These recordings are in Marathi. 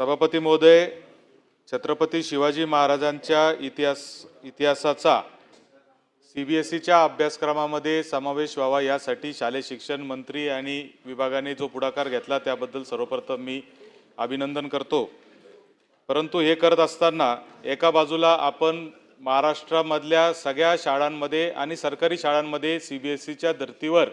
सभापती महोदय छत्रपती शिवाजी महाराजांच्या इतिहास इतिहासाचा सी बी एस ईच्या अभ्यासक्रमामध्ये समावेश व्हावा यासाठी शालेय शिक्षण मंत्री आणि विभागाने जो पुढाकार घेतला त्याबद्दल सर्वप्रथम मी अभिनंदन करतो. परंतु हे करत असताना एका बाजूला आपण महाराष्ट्रामधल्या सगळ्या शाळांमध्ये आणि सरकारी शाळांमध्ये सी बी एस ईच्या धर्तीवर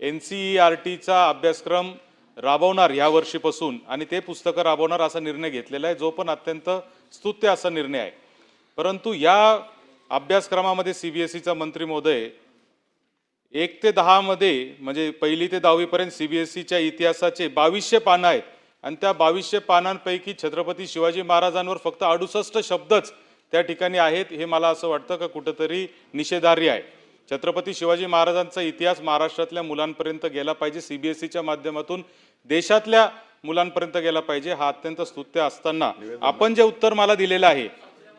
एन सी ई आर टीचा अभ्यासक्रम राबवणार ह्या वर्षीपासून आणि ते पुस्तकं राबवणार असा निर्णय घेतलेला आहे जो पण अत्यंत स्तुत्य असा निर्णय आहे. परंतु या अभ्यासक्रमामध्ये सी बी एस सीचा मंत्री महोदय एक ते दहामध्ये म्हणजे पहिली ते दहावीपर्यंत सी बी एस सीच्या इतिहासाचे बावीसशे पानं आहेत. आणि त्या बावीसशे पानांपैकी छत्रपती शिवाजी महाराजांवर फक्त अडुसष्ट शब्दच त्या ठिकाणी आहेत हे मला असं वाटतं का कुठंतरी निषेधार्य आहे. छत्रपती शिवाजी महाराजांचा इतिहास महाराष्ट्रातल्या मुलांपर्यंत गेला पाहिजे सी बी एस ईच्या माध्यमातून देशातल्या मुलांपर्यंत गेला पाहिजे हा अत्यंत स्तुत्य असताना आपण जे उत्तर मला दिलेलं आहे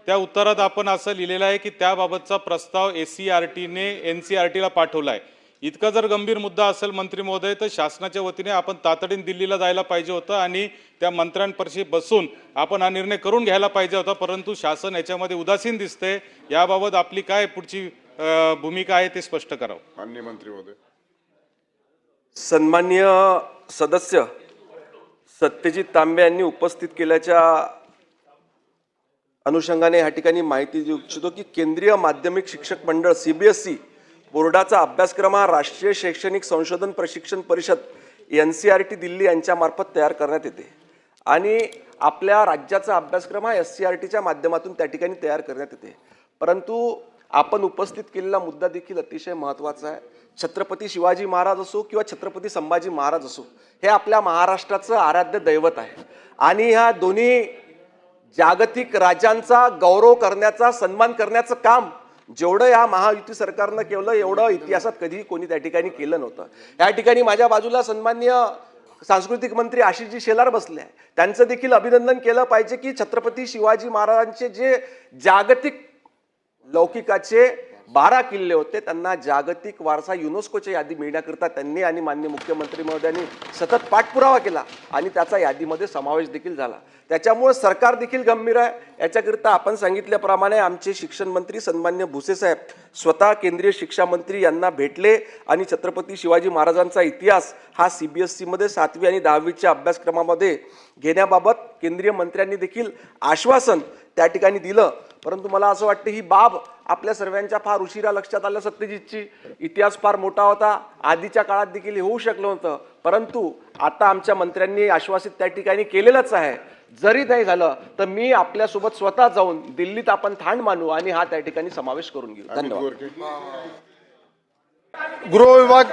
त्या उत्तरात आपण असं लिहिलेलं आहे की त्याबाबतचा प्रस्ताव एस सी आर टीने एन सी आर टीला पाठवला आहे इतका जर गंभीर मुद्दा असेल मंत्री महोदय तर शासनाच्या वतीने आपण तातडीने दिल्लीला जायला पाहिजे होतं आणि त्या मंत्र्यांपाशी बसून आपण हा निर्णय करून घ्यायला पाहिजे होता परंतु शासन याच्यामध्ये उदासीन दिसते याबाबत आपली काय पुढची भूमिका आहे ते स्पष्ट करावं. माननीय मंत्री महोदय. सन्मान्य सदस्य सत्यजित तांबे यांनी उपस्थित केल्याच्या अनुषंगाने या ठिकाणी माहिती देऊ इच्छितो की केंद्रीय माध्यमिक शिक्षक मंडळ सी बी एस सी बोर्डाचा अभ्यासक्रम हा राष्ट्रीय शैक्षणिक संशोधन प्रशिक्षण परिषद N C R T Delhi यांच्यामार्फत तयार करण्यात येते. आणि आपल्या राज्याचा अभ्यासक्रम हा एस सी आर टीच्या माध्यमातून त्या ठिकाणी तयार करण्यात येते. परंतु आपण उपस्थित केलेला मुद्दा देखील अतिशय महत्त्वाचा आहे. छत्रपती शिवाजी महाराज असो किंवा छत्रपती संभाजी महाराज असो हे आपल्या महाराष्ट्राचं आराध्य दैवत आहे. आणि ह्या दोन्ही जागतिक राजांचा गौरव करण्याचा सन्मान करण्याचं काम जेवढं या महायुती सरकारनं केलं एवढं इतिहासात कधीही कोणी त्या ठिकाणी केलं नव्हतं. या ठिकाणी माझ्या बाजूला सन्मान्य सांस्कृतिक मंत्री आशिषजी शेलार बसले आहे त्यांचं देखील अभिनंदन केलं पाहिजे की छत्रपती शिवाजी महाराजांचे जे जागतिक लौकिकाचे बारा किल्ले होते. त्यांना जागतिक वारसा युनेस्कोच्या यादी मिळण्याकरिता त्यांनी आणि मान्य मुख्यमंत्री महोदयांनी सतत पाठपुरावा केला आणि त्याचा यादीमध्ये समावेश देखील झाला. त्याच्यामुळे सरकार देखील गंभीर आहे. याच्याकरिता आपण सांगितल्याप्रमाणे आमचे शिक्षण मंत्री सन्मान्य भुसेसाहेब स्वतः केंद्रीय शिक्षा मंत्री यांना भेटले आणि छत्रपती शिवाजी महाराजांचा इतिहास हा सी बी एस सीमध्ये सातवी आणि दहावीच्या अभ्यासक्रमामध्ये घेण्याबाबत केंद्रीय मंत्र्यांनी देखील आश्वासन त्या ठिकाणी दिलं. परंतु मला असं वाटतं ही बाब आपल्या सर्वांच्या फार उशिरा लक्षात आलं सत्यजितची. इतिहास फार मोठा होता. आधीच्या काळात देखील होऊ शकलं होतं परंतु आता आमच्या मंत्र्यांनी आश्वासित त्या ठिकाणी केलेलंच आहे. जरी नाही झालं तर मी आपल्यासोबत स्वतः जाऊन दिल्लीत आपण ठाण मानू आणि हा त्या ठिकाणी समावेश करून घेऊ. धन्यवाद. गृह विभाग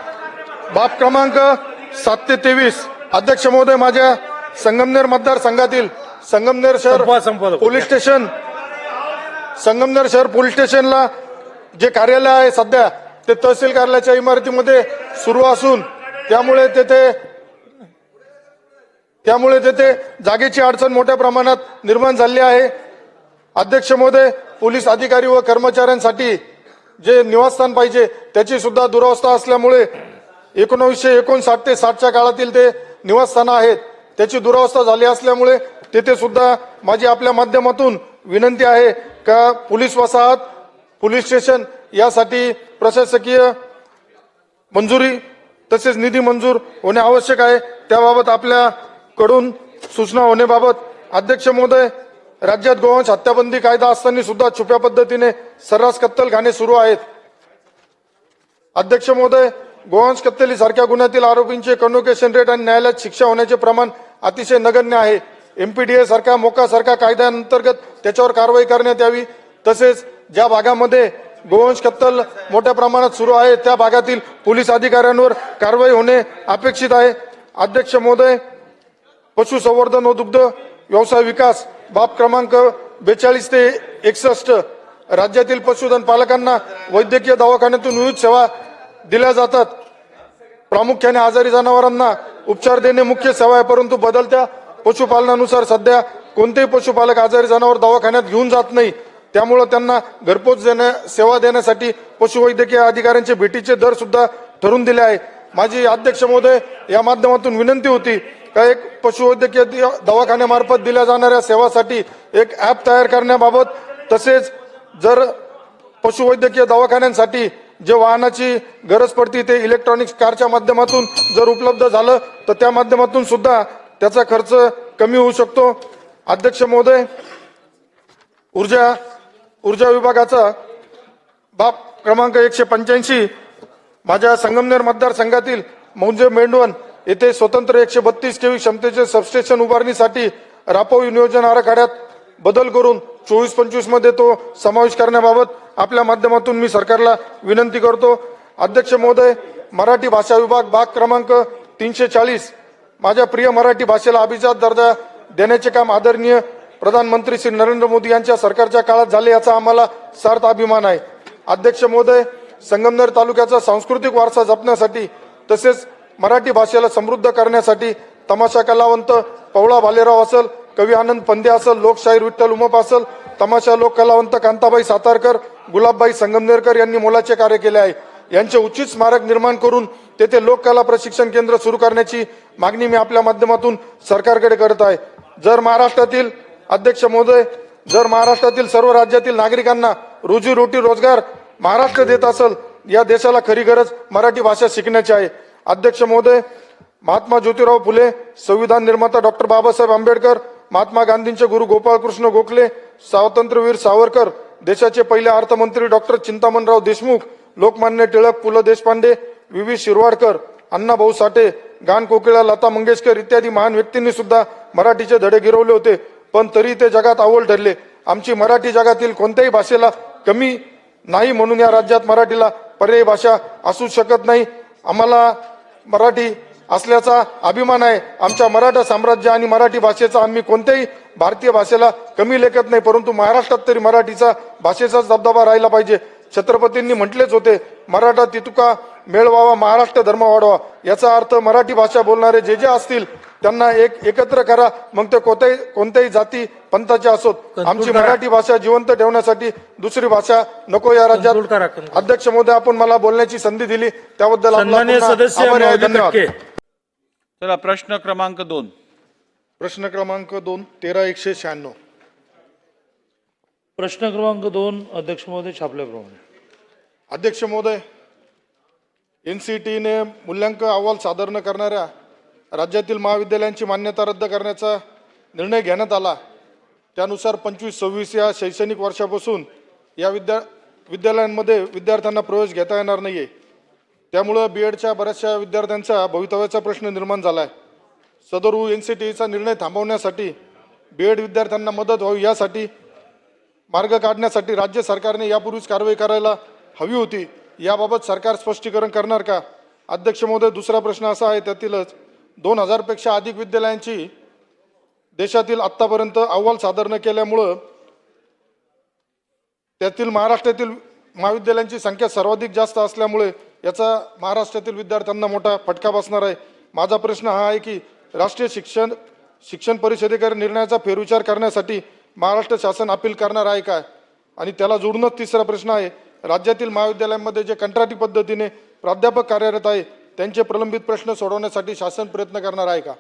बाब क्रमांक सात ते तेवीस अध्यक्ष महोदय माझ्या संगमनेर मतदारसंघातील संगमनेर शहर. पोलीस स्टेशन संगमनेर शहर पोलीस स्टेशनला जे कार्यालय आहे सध्या ते तहसील कार्यालयाच्या इमारतीमध्ये सुरू असून त्यामुळे तेथे त्यामुळे तेथे जागेची अडचण मोठ्या प्रमाणात निर्माण झाली आहे. अध्यक्ष महोदय पोलीस अधिकारी व कर्मचाऱ्यांसाठी जे निवासस्थान पाहिजे त्याची सुद्धा दुरावस्था असल्यामुळे एकोणावीसशे एकोणसाठ ते साठच्या काळातील ते निवासस्थानं आहेत. त्याची दुरावस्था झाली असल्यामुळे तेथे सुद्धा माझी आपल्या माध्यमातून विनंती आहे का पोलीस वसाहत पोलीस स्टेशन यासाठी प्रशासकीय मंजुरी तसेच निधी मंजूर होणे आवश्यक आहे. त्याबाबत आपल्याकडून सूचना होण्याबाबत अध्यक्ष महोदय राज्यात गोवंश हत्याबंदी कायदा असताना सुद्धा छुप्या पद्धतीने सर्रास कत्तलखाने सुरू आहेत. अध्यक्ष महोदय गोवंश कत्तली सारख्या गुन्ह्यातील आरोपींचे कन्व्होकेशन रेट आणि न्यायालयात शिक्षा होण्याचे प्रमाण अतिशय नगण्य आहे. एम पी सारख्या मोका सारख्या कायद्याअंतर्गत त्याच्यावर कारवाई करण्यात यावी. तसेच ज्या भागामध्ये गोवंश कत्तल मोठ्या प्रमाणात सुरू आहे त्या भागातील पोलीस अधिकाऱ्यांवर कारवाई होणे अपेक्षित आहे. अध्यक्ष महोदय पशुसंवर्धन व दुग्ध व्यवसाय विकास बाब क्रमांक बेचाळीस ते एकसष्ट राज्यातील पशुधन पालकांना वैद्यकीय दवाखान्यातून विविध सेवा दिल्या जातात. प्रामुख्याने आजारी जनावरांना उपचार देणे मुख्य सेवा आहे परंतु बदलत्या पशुपालनानुसार सध्या कोणतेही पशुपालक आजारी जनावर दवाखान्यात घेऊन जात नाही. त्यामुळं त्यांना घरपोच देण्या सेवा देण्यासाठी पशुवैद्यकीय अधिकाऱ्यांचे भेटीचे दर सुद्धा ठरून दिले आहे. माझी अध्यक्ष महोदय या माध्यमातून विनंती होती का एक पशुवैद्यकीय दवाखान्यामार्फत दिल्या जाणाऱ्या सेवासाठी एक ॲप तयार करण्याबाबत तसेच जर पशुवैद्यकीय दवाखान्यांसाठी जे वाहनाची गरज पडते ते इलेक्ट्रॉनिक्स कारच्या माध्यमातून जर उपलब्ध झालं तर त्या माध्यमातून सुद्धा त्याचा खर्च कमी होऊ शकतो. अध्यक्ष महोदय ऊर्जा ऊर्जा विभागाचा बाब क्रमांक एकशे पंच्याऐंशी माझ्या संगमनेर मतदारसंघातील मौंजे मेंढवन येथे स्वतंत्र एकशे बत्तीस केवी क्षमतेचे सबस्टेशन उभारणीसाठी रापो नियोजन आराखड्यात बदल करून चोवीस पंचवीसमध्ये तो समावेश करण्याबाबत आपल्या माध्यमातून मी सरकारला विनंती करतो. अध्यक्ष महोदय मराठी भाषा विभाग भाग क्रमांक तीनशे चाळीस माझ्या प्रिय मराठी भाषेला अभिजात दर्जा देण्याचे काम आदरणीय प्रधानमंत्री श्री नरेंद्र मोदी यांच्या सरकारच्या काळात झाले याचा आम्हाला सार्थ अभिमान आहे. अध्यक्ष महोदय संगमनेर तालुक्याचा सांस्कृतिक वारसा जपण्यासाठी तसेच मराठी भाषेला समृद्ध करण्यासाठी तमाशा कलावंत पवळा भालेराव असल कवी आनंद पंदे असल लोकशाहीर विठ्ठल उमप असल तमाशा लोक कलावंत कांताबाई सातारकर गुलाबबाई संगमनेरकर यांनी मोलाचे कार्य केले आहे. यांचे उचित स्मारक निर्माण करून तेथे लोककला प्रशिक्षण केंद्र सुरू करण्याची मागणी मी आपल्या माध्यमातून सरकारकडे करत आहे. जर महाराष्ट्रातील अध्यक्ष महोदय जर महाराष्ट्रातील सर्व राज्यातील नागरिकांना रोजीरोटी रोजगार महाराष्ट्र देत असेल या देशाला खरी गरज मराठी भाषा शिकण्याची आहे. अध्यक्ष महोदय महात्मा ज्योतिराव फुले संविधान निर्माता डॉक्टर बाबासाहेब आंबेडकर महात्मा गांधींचे गुरु गोपाळकृष्ण गोखले स्वातंत्र्यवीर सावरकर देशाचे पहिले अर्थमंत्री डॉक्टर चिंतामणराव देशमुख लोकमान्य टिळक पु ल देशपांडे वि व्ही. शिरवाडकर अण्णाभाऊ साठे गान कोकिळा लता मंगेशकर इत्यादी महान व्यक्तींनी सुद्धा मराठीचे धडे गिरवले होते. पण तरी ते जगात अव्वल ठरले. आमची मराठी जगातील कोणत्याही भाषेला कमी नाही म्हणून या राज्यात मराठीला पर्यायी भाषा असू शकत नाही. आम्हाला मराठी असल्याचा अभिमान आहे. आमच्या मराठा साम्राज्य आणि मराठी भाषेचा आम्ही कोणत्याही भारतीय भाषेला कमी लेखत नाही परंतु महाराष्ट्रात तरी मराठीचा भाषेचाच दबदबा राहिला पाहिजे. छत्रपतींनी म्हटलेच होते मराठा तितुका मेळवावा महाराष्ट्र धर्म वाढवा. याचा अर्थ मराठी भाषा बोलणारे जे जे असतील त्यांना एक एकत्र करा. मग ते कोणत्याही कोणत्याही जाती पंथाचे असोत. आमची मराठी भाषा जिवंत ठेवण्यासाठी दुसरी भाषा नको या राज्यात. अध्यक्ष महोदय आपण मला बोलण्याची संधी दिली. त्याबद्दल धन्यवाद. चला प्रश्न क्रमांक दोन. प्रश्न क्रमांक दोन तेरा एकशे शहाण्णव. प्रश्न क्रमांक दोन अध्यक्ष महोदय छापल्याप्रमाणे. अध्यक्ष महोदय एन सी टीने मूल्यांकन अहवाल सादर न करणाऱ्या राज्यातील महाविद्यालयांची मान्यता रद्द करण्याचा निर्णय घेण्यात आला. त्यानुसार पंचवीस सव्वीस या शैक्षणिक वर्षापासून या विद्या विद्यालयांमध्ये विद्यार्थ्यांना प्रवेश घेता येणार नाही आहे त्यामुळं बी एडच्या बऱ्याचशा विद्यार्थ्यांचा भवितव्याचा प्रश्न निर्माण झाला आहे सदरू एन सी टीचा निर्णय थांबवण्यासाठी बी एड विद्यार्थ्यांना मदत व्हावी यासाठी मार्ग काढण्यासाठी राज्य सरकारने यापूर्वीच कारवाई करायला हवी होती. याबाबत सरकार स्पष्टीकरण करणार का? अध्यक्ष महोदय दुसरा प्रश्न असा आहे त्यातीलच. दोन हजारपेक्षा अधिक विद्यालयांची देशातील आत्तापर्यंत अहवाल सादर न केल्यामुळं त्यातील महाराष्ट्रातील महाविद्यालयांची संख्या सर्वाधिक जास्त असल्यामुळे याचा महाराष्ट्रातील विद्यार्थ्यांना मोठा फटका बसणार आहे. माझा प्रश्न हा आहे की राष्ट्रीय शिक्षण शिक्षण परिषदेकडे निर्णयाचा फेरविचार करण्यासाठी महाराष्ट्र शासन अपील करणार आहे काय आणि त्याला जोडूनच तिसरा प्रश्न आहे. राज्यातील महाविद्यालयांमध्ये जे कंत्राटी पद्धतीने प्राध्यापक कार्यरत आहे त्यांचे प्रलंबित प्रश्न सोडवण्यासाठी शासन प्रयत्न करणार आहे का?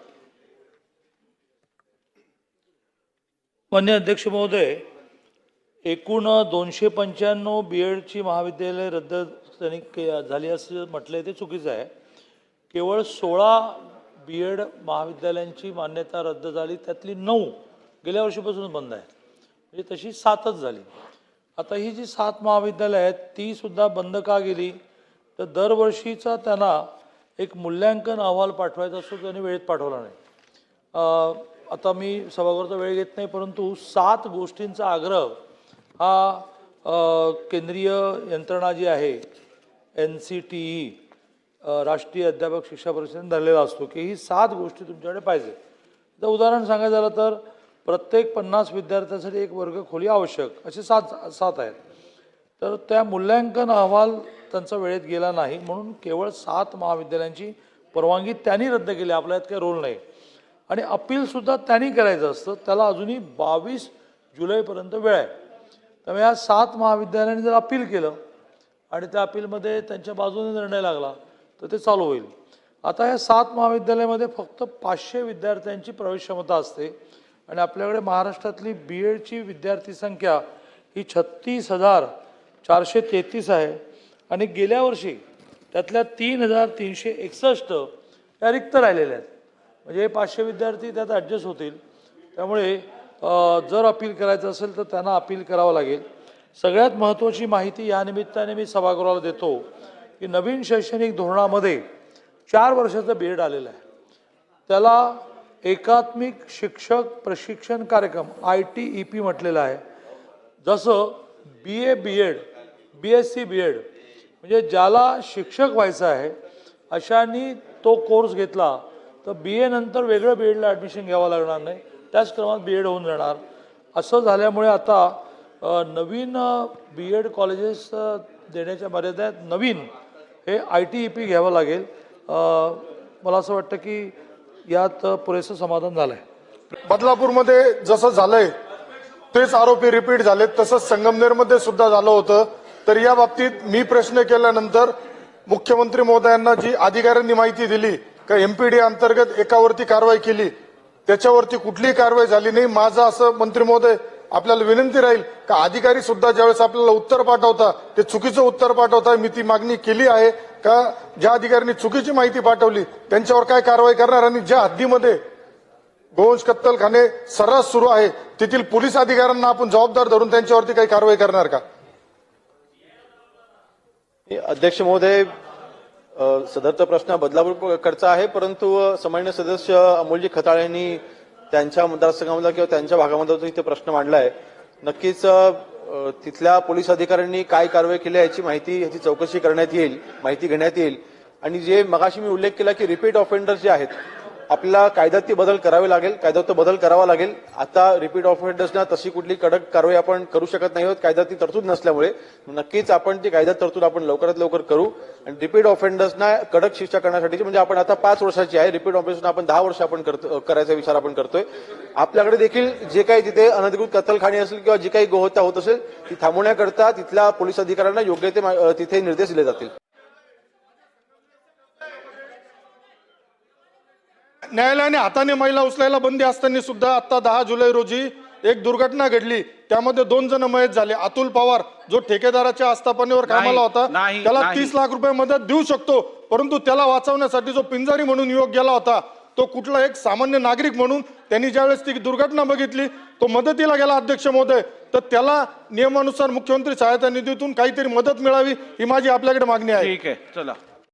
मान्य अध्यक्ष महोदय एकूण दोनशे पंच्याण्णव बी एडची महाविद्यालय रद्द त्यांनी के झाली असं म्हटलंय ते चुकीचं आहे. केवळ सोळा बी एड महाविद्यालयांची मान्यता रद्द झाली त्यातली नऊ गेल्या वर्षीपासून बंद आहे म्हणजे तशी सातच झाली. आता ही जी सात महाविद्यालय आहेत ती सुद्धा बंद का गेली? तर दरवर्षीचा त्यांना एक मूल्यांकन अहवाल पाठवायचा असतो त्यांनी वेळेत पाठवला नाही. आता मी सभागृहाचा वेळ घेत नाही परंतु सात गोष्टींचा आग्रह हा केंद्रीय यंत्रणा जी आहे एन सी टी ई राष्ट्रीय अध्यापक शिक्षा परिषदेने धरलेला असतो की ही सात गोष्टी तुमच्याकडे पाहिजे. तर उदाहरण सांगायचं झालं तर प्रत्येक पन्नास विद्यार्थ्यासाठी एक वर्ग खोली आवश्यक असे सात सात आहेत. तर त्या मूल्यांकन अहवाल त्यांचा वेळेत गेला नाही म्हणून केवळ सात महाविद्यालयांची परवानगी त्यांनी रद्द केली आपल्या काही रोल नाही. आणि अपीलसुद्धा त्यांनी करायचं असतं त्याला अजूनही बावीस जुलैपर्यंत वेळ आहे. त्यामुळे या सात महाविद्यालयांनी जर अपील केलं आणि त्या अपीलमध्ये त्यांच्या बाजूने निर्णय लागला तर ते चालू होईल. आता या सात महाविद्यालयामध्ये फक्त पाचशे विद्यार्थ्यांची प्रवेश क्षमता असते. आणि आपल्याकडे महाराष्ट्रातली बी एडची विद्यार्थी संख्या ही छत्तीस हजार चारशे तेहतीस आहे. आणि गेल्या वर्षी त्यातल्या तीन हजार तीनशे एकसष्ट या रिक्त राहिलेल्या आहेत. म्हणजे हे पाचशे विद्यार्थी त्यात ॲडजस्ट होतील. त्यामुळे जर अपील करायचं असेल तर त्यांना अपील करावं लागेल. सगळ्यात महत्त्वाची माहिती या निमित्ताने मी सभागृहाला देतो की नवीन शैक्षणिक धोरणामध्ये चार वर्षाचं बी एड आलेलं आहे. त्याला एकात्मिक शिक्षक प्रशिक्षण कार्यक्रम आय टी ई पी म्हटलेलं आहे. जसं B A B Ed B S C B Ed म्हणजे ज्याला शिक्षक व्हायचं आहे अशांनी तो कोर्स घेतला तर बी ए नंतर वेगळं बी एडला ॲडमिशन घ्यावं लागणार नाही. त्याच क्रमात बी एड होऊन जाणार. असं झाल्यामुळे आता नवीन बी एड कॉलेजेस देण्याच्या मर्यादेत नवीन हे आय टी ई पी घ्यावं लागेल. मला असं वाटतं की यात पुरेसं समाधान झालं आहे बदलापूरमध्ये जसं झालंय तेच आरोपी रिपीट झालेत. तसंच संगमनेरमध्ये सुद्धा झालं होतं. तर या बाबतीत मी प्रश्न केल्यानंतर मुख्यमंत्री महोदयांना जी अधिकाऱ्यांनी माहिती दिली का एमपीडी अंतर्गत एकावरती कारवाई केली त्याच्यावरती कुठलीही कारवाई झाली नाही. माझं असं मंत्री महोदय आपल्याला विनंती राहील का अधिकारी सुद्धा ज्यावेळेस आपल्याला उत्तर पाठवता ते चुकीचं उत्तर पाठवता मी ती मागणी केली आहे का ज्या अधिकाऱ्यांनी चुकीची माहिती पाठवली त्यांच्यावर काय कारवाई करणार? आणि ज्या हद्दीमध्ये गोवंश कत्तलखाने सर्रास सुरू आहे तेथील पोलीस अधिकाऱ्यांना आपण जबाबदार धरून त्यांच्यावरती काही कारवाई करणार का? अध्यक्ष महोदय सदरचा प्रश्न बदलापूरकडचा आहे परंतु सामान्य सदस्य अमोलजी खताळ यांनी त्यांच्या मतदारसंघामधला किंवा त्यांच्या भागामध्ये जो इथे प्रश्न मांडला आहे नक्कीच तिथल्या पोलीस अधिकाऱ्यांनी काय कारवाई केली आहे याची माहिती याची चौकशी करण्यात येईल माहिती घेण्यात येईल. आणि जे मगाशी मी उल्लेख केला की रिपीट ऑफेंडर जे आहेत आपल्याला कायद्यात ती बदल करावे लागेल कायद्यात तो बदल करावा लागेल. आता रिपीट ऑफेंडर्सना तशी कुठली कडक कारवाई आपण करू शकत नाही आहोत. कायद्यात ती तरतूद नसल्यामुळे. नक्कीच आपण ती कायद्यात तरतूद आपण लवकरात लवकर करू. आणि रिपीट ऑफेंडर्सना कडक शिक्षा करण्यासाठी म्हणजे आपण आता पाच वर्षाची आहे. रिपीट ऑफेंडर्सना आपण दहा वर्ष आपण करतो करायचा विचार आपण करतोय. आपल्याकडे देखील जे काही तिथे अनधिकृत कत्तलखाणी असेल किंवा जी काही गोहत्या होत असेल ती थांबवण्याकरता तिथल्या पोलीस अधिकाऱ्यांना योग्य ते मा- तिथे निर्देश दिले जातील. न्यायालयाने हाताने महिला उचलायला बंदी असताना सुद्धा आता दहा जुलै रोजी एक दुर्घटना घडली. त्यामध्ये दोन जण मयत झाले. अतुल पवार जो ठेकेदाराच्या आस्थापनेवर कामाला होता त्याला. तीस लाख रुपये मदत देऊ शकतो परंतु त्याला वाचवण्यासाठी जो पिंजारी म्हणून युवक गेला होता तो कुठला एक सामान्य नागरिक म्हणून त्यांनी ज्यावेळेस ती दुर्घटना बघितली तो मदतीला गेला अध्यक्ष महोदय. तर त्याला नियमानुसार मुख्यमंत्री सहायता निधीतून काहीतरी मदत मिळावी ही माझी आपल्याकडे मागणी आहे. ठीक आहे चला.